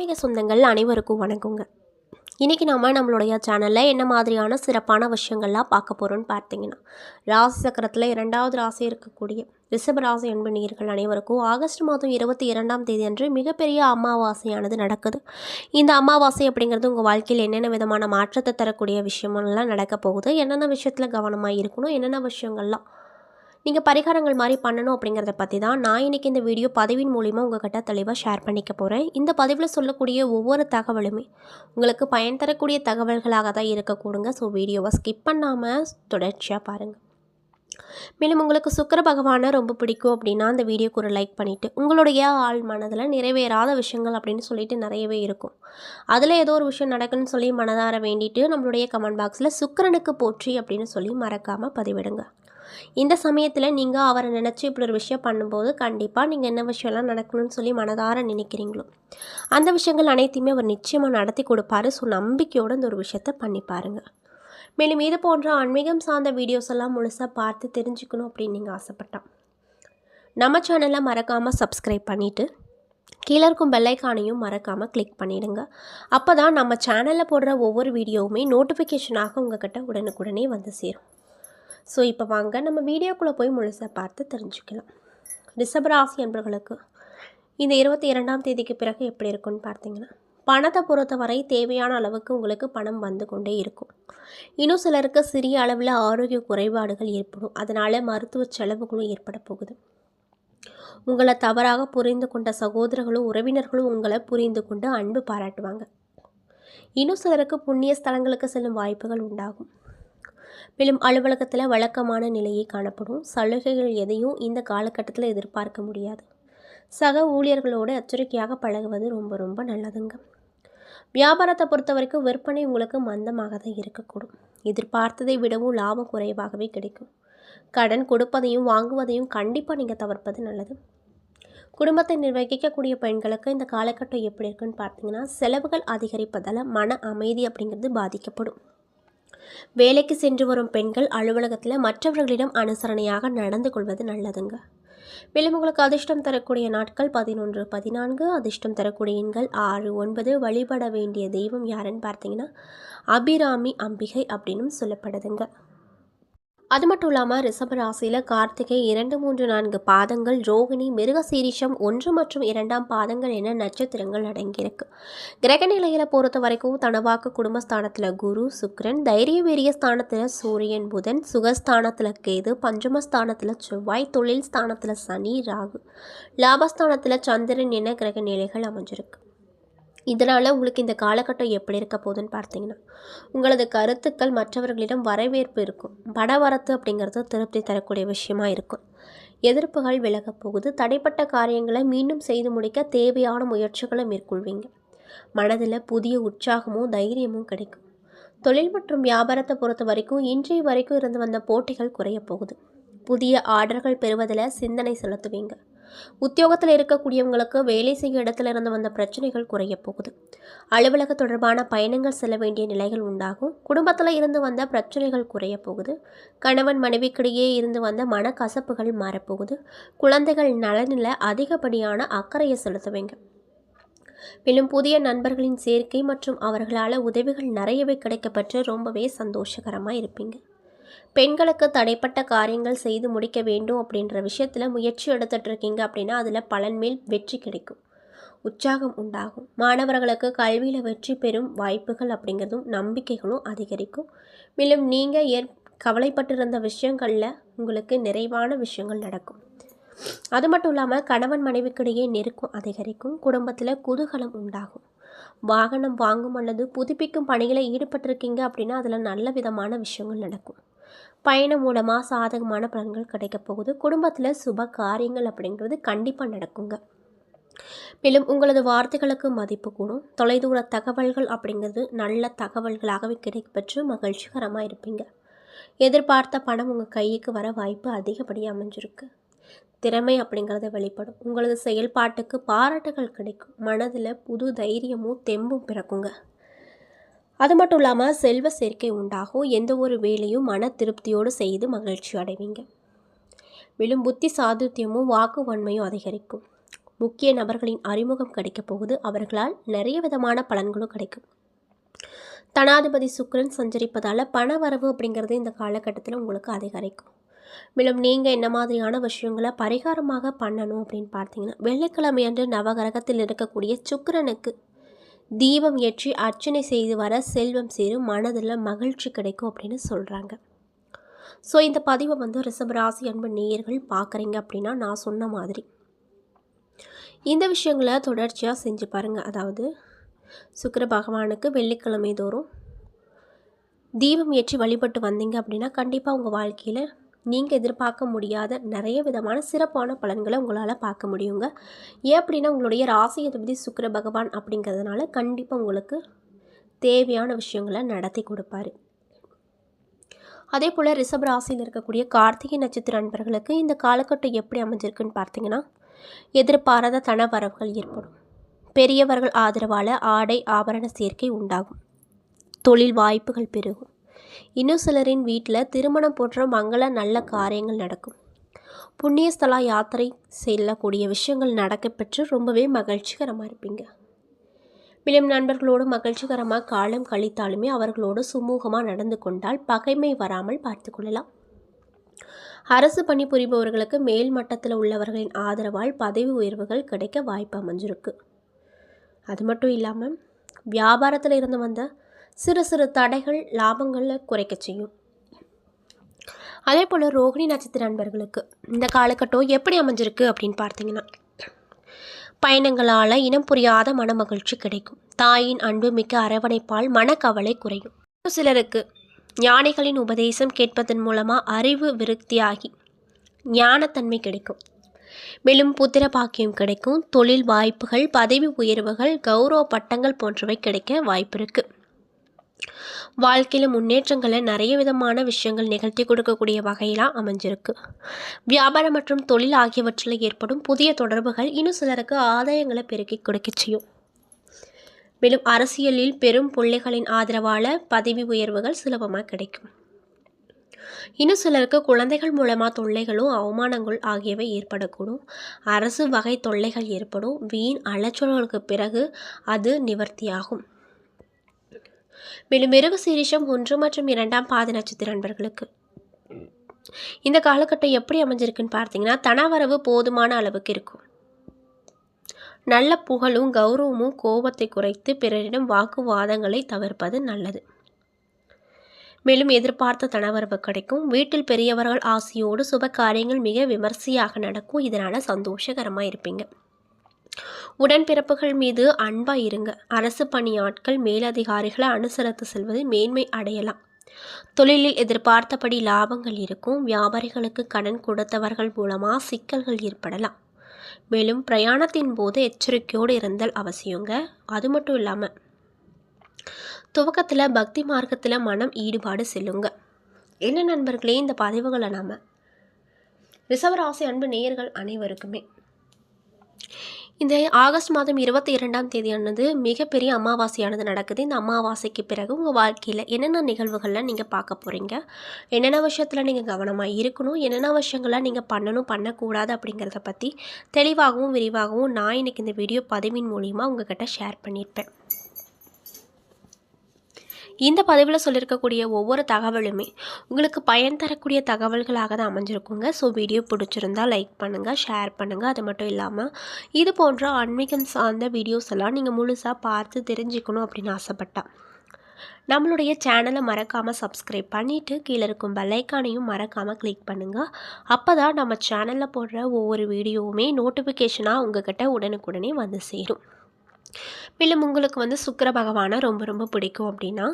மிக சொந்தங்கள் அனைவருக்கும் வணக்கங்க. இன்றைக்கி நம்ம நம்மளுடைய சேனலில் என்ன மாதிரியான சிறப்பான விஷயங்கள்லாம் பார்க்க போகிறோம்னு பார்த்தீங்கன்னா ராசி சக்கரத்தில் இரண்டாவது ராசி இருக்கக்கூடிய ரிஷப ராசி அன்பணியர்கள் அனைவருக்கும் ஆகஸ்ட் மாதம் இருபத்தி இரண்டாம் தேதி அன்று மிகப்பெரிய அமாவாசையானது நடக்குது. இந்த அமாவாசை அப்படிங்கிறது உங்கள் வாழ்க்கையில் என்னென்ன விதமான மாற்றத்தை தரக்கூடிய விஷயமெல்லாம் நடக்க போகுது. என்னென்ன விஷயத்தில் கவனமாக இருக்கணும்? என்னென்ன விஷயங்கள்லாம் நீங்கள் பரிகாரங்கள் மாதிரி பண்ணணும் அப்படிங்கிறத பற்றி தான் நான் இன்றைக்கி இந்த வீடியோ பதிவின் மூலிமா உங்கள்கிட்ட தெளிவாக ஷேர் பண்ணிக்க போகிறேன் இந்த பதிவில் சொல்லக்கூடிய ஒவ்வொரு தகவலுமே உங்களுக்கு பயன் தரக்கூடிய தகவல்களாக தான் இருக்கக்கூடுங்க. ஸோ வீடியோவை ஸ்கிப் பண்ணாமல் தொடர்ச்சியாக பாருங்கள் மேலும் உங்களுக்கு சுக்கர பகவானை ரொம்ப பிடிக்கும் அப்படின்னா அந்த வீடியோக்கு ஒரு லைக் பண்ணிவிட்டு உங்களுடைய ஆள் மனதில் நிறைவேறாத விஷயங்கள் அப்படின்னு சொல்லிட்டு நிறையவே இருக்கும். அதில் ஏதோ ஒரு விஷயம் நடக்குன்னு சொல்லி மனதார வேண்டிட்டு நம்மளுடைய கமெண்ட் பாக்ஸில் சுக்கரனுக்கு போற்றி அப்படின்னு சொல்லி மறக்காமல் பதிவிடுங்க. இந்த சமயத்தில் நீங்கள் அவரை நினச்சி இப்படி ஒரு விஷயம் பண்ணும்போது கண்டிப்பாக நீங்கள் என்ன விஷயம்லாம் நடக்கணும்னு சொல்லி மனதார நினைக்கிறீங்களோ? அந்த விஷயங்கள் அனைத்தையுமே அவர் நிச்சயமாக நடத்தி கொடுப்பாரு. ஸோ நம்பிக்கையோடு இந்த ஒரு விஷயத்த பண்ணி பாருங்கள் மேலும் இது போன்ற ஆன்மீகம் சார்ந்த வீடியோஸ் எல்லாம் முழுசாக பார்த்து தெரிஞ்சுக்கணும் அப்படின்னு நீங்கள் ஆசைப்பட்டான் நம்ம சேனலை மறக்காமல் சப்ஸ்கிரைப் பண்ணிவிட்டு கீழே இருக்கும் பெல்லைக்கானையும் மறக்காமல் கிளிக் பண்ணிவிடுங்க அப்போ தான் நம்ம சேனலில் போடுற ஒவ்வொரு வீடியோவுமே நோட்டிஃபிகேஷனாக உங்ககிட்ட உடனுக்குடனே வந்து சேரும். ஸோ இப்போ வாங்க நம்ம வீடியோக்குள்ளே போய் முழுசாக பார்த்து தெரிஞ்சுக்கலாம். ரிஷபராசி என்பவர்களுக்கு இந்த இருபத்தி இரண்டாம் தேதிக்கு பிறகு எப்படி இருக்கும்னு பார்த்தீங்கன்னா பணத்தை பொறுத்தவரை தேவையான அளவுக்கு உங்களுக்கு பணம் வந்து கொண்டே இருக்கும். இன்னும் சிலருக்கு சிறிய அளவில் ஆரோக்கிய குறைபாடுகள் ஏற்படும். அதனால் மருத்துவ செலவுகளும் ஏற்பட போகுது. உங்களை தவறாக புரிந்து கொண்ட சகோதரர்களும் உறவினர்களும் உங்களை புரிந்து கொண்டு அன்பு பாராட்டுவாங்க. இன்னும் சிலருக்கு புண்ணிய ஸ்தலங்களுக்கு செல்லும் வாய்ப்புகள் உண்டாகும். மேலும் அலுவலகத்தில் வழக்கமான நிலையே காணப்படும். சலுகைகள் எதையும் இந்த காலகட்டத்தில் எதிர்பார்க்க முடியாது. சக ஊழியர்களோடு எச்சரிக்கையாக பழகுவது ரொம்ப ரொம்ப நல்லதுங்க. வியாபாரத்தை பொறுத்த வரைக்கும் விற்பனை உங்களுக்கு மந்தமாக தான் இருக்கக்கூடும். எதிர்பார்த்ததை விடவும் லாபம் குறைவாகவே கிடைக்கும். கடன் கொடுப்பதையும் வாங்குவதையும் கண்டிப்பாக நீங்கள் தவிர்ப்பது நல்லது. குடும்பத்தை நிர்வகிக்கக்கூடிய பெண்களுக்கு இந்த காலகட்டம் எப்படி இருக்குன்னு பார்த்தீங்கன்னா செலவுகள் அதிகரிப்பதால் மன அமைதி அப்படிங்கிறது பாதிக்கப்படும். வேலைக்கு சென்று வரும் பெண்கள் அலுவலகத்தில் மற்றவர்களிடம் அனுசரணையாக நடந்து கொள்வது நல்லதுங்க. மேலும் உங்களுக்கு அதிர்ஷ்டம் தரக்கூடிய நாட்கள் பதினொன்று பதினான்கு. அதிர்ஷ்டம் தரக்கூடிய எண்கள் ஆறு ஒன்பது. வழிபட வேண்டிய தெய்வம் யாருன்னு பார்த்தீங்கன்னா அபிராமி அம்பிகை அப்படின்னும் சொல்லப்படுதுங்க. அது மட்டும் இல்லாமல் ரிஷப ராசியில் கார்த்திகை இரண்டு மூன்று நான்கு பாதங்கள் ரோகிணி மிருகசீரிஷம் ஒன்று மற்றும் இரண்டாம் பாதங்கள் என நட்சத்திரங்கள் அடங்கியிருக்கு. கிரக நிலையில் பொறுத்த வரைக்கும் தனவாக்கு குடும்பஸ்தானத்தில் குரு சுக்ரன் தைரிய வீரிய ஸ்தானத்தில் சூரியன் புதன் சுகஸ்தானத்தில் கேது பஞ்சமஸ்தானத்தில் செவ்வாய் தொழில் ஸ்தானத்தில் சனி ராகு லாபஸ்தானத்தில் சந்திரன் என கிரக நிலைகள் அமைஞ்சிருக்கு. இதனால் உங்களுக்கு இந்த காலகட்டம் எப்படி இருக்க போகுதுன்னு பார்த்தீங்கன்னா உங்களது கருத்துக்கள் மற்றவர்களிடம் வரவேற்பு இருக்கும். படவரத்து அப்படிங்கிறது திருப்தி தரக்கூடிய விஷயமா இருக்கும். எதிர்ப்புகள் விலகப் போகுது. தடைப்பட்ட காரியங்களை மீண்டும் செய்து முடிக்க தேவையான முயற்சிகளை மேற்கொள்வீங்க. மனதில் புதிய உற்சாகமும் தைரியமும் கிடைக்கும். தொழில் மற்றும் வியாபாரத்தை பொறுத்த வரைக்கும் இன்றைய வரைக்கும் இருந்து வந்த போட்டிகள் குறைய போகுது. புதிய ஆர்டர்கள் பெறுவதில் சிந்தனை செலுத்துவீங்க. உத்தியோகத்தில் இருக்கக்கூடியவங்களுக்கு வேலை செய்யும் இடத்துல இருந்து வந்த பிரச்சனைகள் குறைய போகுது. அலுவலக தொடர்பான பயணங்கள் செல்ல வேண்டிய நிலைகள் உண்டாகும். குடும்பத்தில் இருந்து வந்த பிரச்சனைகள் குறைய போகுது. கணவன் மனைவிக்கிடையே இருந்து வந்த மனக்கசப்புகள் மாறப்போகுது. குழந்தைகள் நலனில் அதிகப்படியான அக்கறையை செலுத்துவீங்க. மேலும் புதிய நண்பர்களின் சேர்க்கை மற்றும் அவர்களால் உதவிகள் நிறையவே கிடைக்கப்பெற்று ரொம்பவே சந்தோஷகரமாக இருப்பீங்க. பெண்களுக்கு தடைப்பட்ட காரியங்கள் செய்து முடிக்க வேண்டும் அப்படின்ற விஷயத்தில் முயற்சி எடுத்துகிட்டு இருக்கீங்க அப்படின்னா அதில் பலன் மேல் வெற்றி கிடைக்கும். உற்சாகம் உண்டாகும். மாணவர்களுக்கு கல்வியில் வெற்றி பெறும் வாய்ப்புகள் அப்படிங்கிறதும் நம்பிக்கைகளும் அதிகரிக்கும். மேலும் நீங்கள் ஏற் கவலைப்பட்டிருந்த விஷயங்களில் உங்களுக்கு நிறைவான விஷயங்கள் நடக்கும். அது மட்டும் இல்லாமல் கணவன் மனைவிக்கிடையே நெருக்கம் அதிகரிக்கும். குடும்பத்தில் குதூகலம் உண்டாகும். வாகனம் வாங்கும் அல்லது புதுப்பிக்கும் பணிகளை ஈடுபட்டிருக்கீங்க அப்படின்னா அதில் நல்ல விதமான விஷயங்கள் நடக்கும். பயணம் மூலமாக சாதகமான பலன்கள் கிடைக்க போகுது. குடும்பத்தில் சுப காரியங்கள் அப்படிங்கிறது கண்டிப்பாக நடக்குங்க. மேலும் உங்களது வார்த்தைகளுக்கு மதிப்பு கூடும். தொலைதூர தகவல்கள் அப்படிங்கிறது நல்ல தகவல்களாகவே கிடைக்கப்பெற்று மகிழ்ச்சிகரமாக இருப்பீங்க. எதிர்பார்த்த பணம் உங்கள் கைக்கு வர வாய்ப்பு அதிகப்படியாக அமைஞ்சிருக்கு. திறமை அப்படிங்கிறத வெளிப்படும். உங்களது செயல்பாட்டுக்கு பாராட்டுகள் கிடைக்கும். மனதில் புது தைரியமும் தெம்பும் பிறக்குங்க. அது மட்டும் இல்லாமல் செல்வ சேர்க்கை உண்டாகும். எந்த ஒரு வேலையும் மன திருப்தியோடு செய்து மகிழ்ச்சி அடைவீங்க. மேலும் புத்தி சாதுத்தியமும் வாக்கு வன்மையும் அதிகரிக்கும். முக்கிய நபர்களின் அறிமுகம் கிடைக்கப் போகுது. அவர்களால் நிறைய விதமான பலன்களும் கிடைக்கும். தனாதிபதி சுக்கரன் சஞ்சரிப்பதால் பண வரவு அப்படிங்கிறது இந்த காலகட்டத்தில் உங்களுக்கு அதிகரிக்கும். மேலும் நீங்கள் என்ன மாதிரியான விஷயங்களை பரிகாரமாக பண்ணணும் அப்படின்னு பார்த்தீங்கன்னா வெள்ளிக்கிழமை அன்று நவகிரகத்தில் இருக்கக்கூடிய சுக்கரனுக்கு தீபம் ஏற்றி அர்ச்சனை செய்து வர செல்வம் சேரும். மனதில் மகிழ்ச்சி கிடைக்கும் அப்படின்னு சொல்கிறாங்க ஸோ இந்த பதிவை வந்து ரிஷபராசி அன்பு நேயர்கள் பார்க்குறீங்க அப்படின்னா நான் சொன்ன மாதிரி இந்த விஷயங்களை தொடர்ச்சியாக செஞ்சு பாருங்கள் அதாவது சுக்கர பகவானுக்கு வெள்ளிக்கிழமை தோறும் தீபம் ஏற்றி வழிபட்டு வந்தீங்க அப்படின்னா கண்டிப்பாக உங்கள் வாழ்க்கையில் நீங்கள் எதிர்பார்க்க முடியாத நிறைய விதமான சிறப்பான பலன்களை உங்களால் பார்க்க முடியுங்க. ஏன் அப்படின்னா உங்களுடைய ராசி அதிபதி சுக்கர பகவான் அப்படிங்கிறதுனால கண்டிப்பாக உங்களுக்கு தேவையான விஷயங்களை நடத்தி கொடுப்பாரு. அதே போல் ரிஷப் ராசியில் இருக்கக்கூடிய கார்த்திகை நட்சத்திர அன்பர்களுக்கு இந்த காலகட்டம் எப்படி அமைஞ்சிருக்குன்னு பார்த்தீங்கன்னா எதிர்பாராத தன வரவுகள் ஏற்படும். பெரியவர்கள் ஆதரவால் ஆடை ஆபரண சேர்க்கை உண்டாகும். தொழில் வாய்ப்புகள் பெருகும். இன்னும் சிலரின் வீட்டில் திருமணம் போன்ற மங்கள நல்ல காரியங்கள் நடக்கும். புண்ணியஸ்தலா யாத்திரை செல்லக்கூடிய விஷயங்கள் நடக்கப்பெற்று ரொம்பவே மகிழ்ச்சிகரமாக இருப்பீங்க. மேலும் நண்பர்களோடு மகிழ்ச்சிகரமாக காலம் கழித்தாலுமே அவர்களோடு சுமூகமாக நடந்து கொண்டால் பகைமை வராமல் பார்த்து கொள்ளலாம். அரசு பணிபுரிபவர்களுக்கு மேல் மட்டத்தில் உள்ளவர்களின் ஆதரவால் பதவி உயர்வுகள் கிடைக்க வாய்ப்பு அமைஞ்சிருக்கு. அது மட்டும் இல்லாமல் வியாபாரத்தில் இருந்து வந்த சிறு சிறு தடைகள் லாபங்களை குறைக்க செய்யும். அதே போல் ரோகிணி நட்சத்திர நண்பர்களுக்கு இந்த காலகட்டம் எப்படி அமைஞ்சிருக்கு அப்படின்னு பார்த்தீங்கன்னா பயணங்களால் இனம் புரியாத மனமகிழ்ச்சி கிடைக்கும். தாயின் அன்பு மிக்க அரவணைப்பால் மனக்கவலை குறையும். சிலருக்கு ஞானிகளின் உபதேசம் கேட்பதன் மூலமாக அறிவு விருத்தியாகி ஞானத்தன்மை கிடைக்கும். மேலும் புத்திர பாக்கியம் கிடைக்கும். தொழில் வாய்ப்புகள் பதவி உயர்வுகள் கௌரவ பட்டங்கள் போன்றவை கிடைக்க வாய்ப்பு இருக்குது வாழ்க்கையில் முன்னேற்றங்களை நிறைய விதமான விஷயங்கள் நிகழ்த்தி கொடுக்கக்கூடிய வகையிலாம் அமைஞ்சிருக்கு. வியாபாரம் மற்றும் தொழில் ஆகியவற்றில் ஏற்படும் புதிய தொடர்புகள் இன்னும் சிலருக்கு ஆதாயங்களை பெருக்கி கொடுக்க செய்யும். மேலும் அரசியலில் பெரும் பிள்ளைகளின் ஆதரவால் பதவி உயர்வுகள் சுலபமாக கிடைக்கும். இன்னும் சிலருக்கு குழந்தைகள் மூலமாக தொல்லைகளும் அவமானங்கள் ஆகியவை ஏற்படக்கூடும். அரசு வகை தொல்லைகள் ஏற்படும். வீண் அலைச்சல்களுக்கு பிறகு அது நிவர்த்தியாகும். மேலும் மிருக சீரிஷம் ஒன்று மற்றும் இரண்டாம் பாத நட்சத்திர அன்பர்களுக்கு இந்த காலகட்டம் எப்படி அமைஞ்சிருக்குன்னு பார்த்தீங்கன்னா தனவரவு போதுமான அளவுக்கு இருக்கும். நல்ல புகழும் கௌரவமும் கோபத்தை குறைத்து பிறரிடம் வாக்குவாதங்களை தவிர்ப்பது நல்லது. மேலும் எதிர்பார்த்த தனவரவு கிடைக்கும். வீட்டில் பெரியவர்கள் ஆசையோடு சுப காரியங்கள் மிக விமர்சையாக நடக்கும். இதனால் சந்தோஷகரமாக இருப்பீங்க. உடன்பிறப்புகள் மீது அன்பாக இருங்க. அரசு பணியாட்கள் மேலதிகாரிகளை அனுசரித்து செல்வது மேன்மை அடையலாம். தொழிலில் எதிர்பார்த்தபடி லாபங்கள் இருக்கும். வியாபாரிகளுக்கு கடன் கொடுத்தவர்கள் மூலமாக சிக்கல்கள் ஏற்படலாம். மேலும் பிரயாணத்தின் போது எச்சரிக்கையோடு இருந்தல் அவசியங்க. அது மட்டும் இல்லாமல் துவக்கத்தில் பக்தி மார்க்கத்தில் மனம் ஈடுபாடு செல்லுங்க. என்ன நண்பர்களே இந்த பதிவுகளை நாம் ரிசவராசி அன்பு நேயர்கள் அனைவருக்குமே இந்த ஆகஸ்ட் மாதம் இருபத்தி இரண்டாம் தேதியானது மிகப்பெரிய அமாவாசையானது நடக்குது. இந்த அமாவாசைக்கு பிறகு உங்கள் வாழ்க்கையில் என்னென்ன நிகழ்வுகள்லாம் நீங்கள் பார்க்க போகிறீங்க என்னென்ன விஷயத்தில் நீங்கள் கவனமாக இருக்கணும்? என்னென்ன விஷயங்கள்லாம் நீங்கள் பண்ணணும் பண்ணக்கூடாது அப்படிங்கிறத பற்றி தெளிவாகவும் விரிவாகவும் நான் இன்றைக்கி இந்த வீடியோ பதிவின் மூலிமா உங்கள்கிட்ட ஷேர் பண்ணியிருப்பேன். இந்த பதிவில் சொல்லியிருக்கக்கூடிய ஒவ்வொரு தகவலுமே உங்களுக்கு பயன் தரக்கூடிய தகவல்களாக தான் அமைஞ்சிருக்குங்க. ஸோ வீடியோ பிடிச்சிருந்தா லைக் பண்ணுங்கள் ஷேர் பண்ணுங்கள் அது மட்டும் இல்லாமல் இது போன்ற ஆன்மீகம் சார்ந்த வீடியோஸ் எல்லாம் நீங்கள் முழுசாக பார்த்து தெரிஞ்சுக்கணும் அப்படின்னு ஆசைப்பட்டா நம்மளுடைய சேனலை மறக்காமல் சப்ஸ்கிரைப் பண்ணிவிட்டு கீழே இருக்கும் பெல்லைக்கானையும் மறக்காமல் கிளிக் பண்ணுங்கள் அப்போ தான் நம்ம சேனலில் போடுற ஒவ்வொரு வீடியோவுமே நோட்டிஃபிகேஷனாக உங்கள்கிட்ட உடனுக்குடனே வந்து சேரும். மேலும் உங்களுக்கு வந்து சுக்கர பகவானை ரொம்ப ரொம்ப பிடிக்கும் அப்படின்னா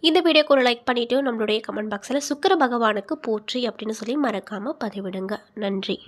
இந்த வீடியோக்கு ஒரு லைக் பண்ணிவிட்டு நம்மளுடைய கமெண்ட் பாக்ஸில் சுக்கர பகவானுக்கு போற்றி அப்படின்னு சொல்லி மறக்காமல் பதிவிடுங்க. நன்றி.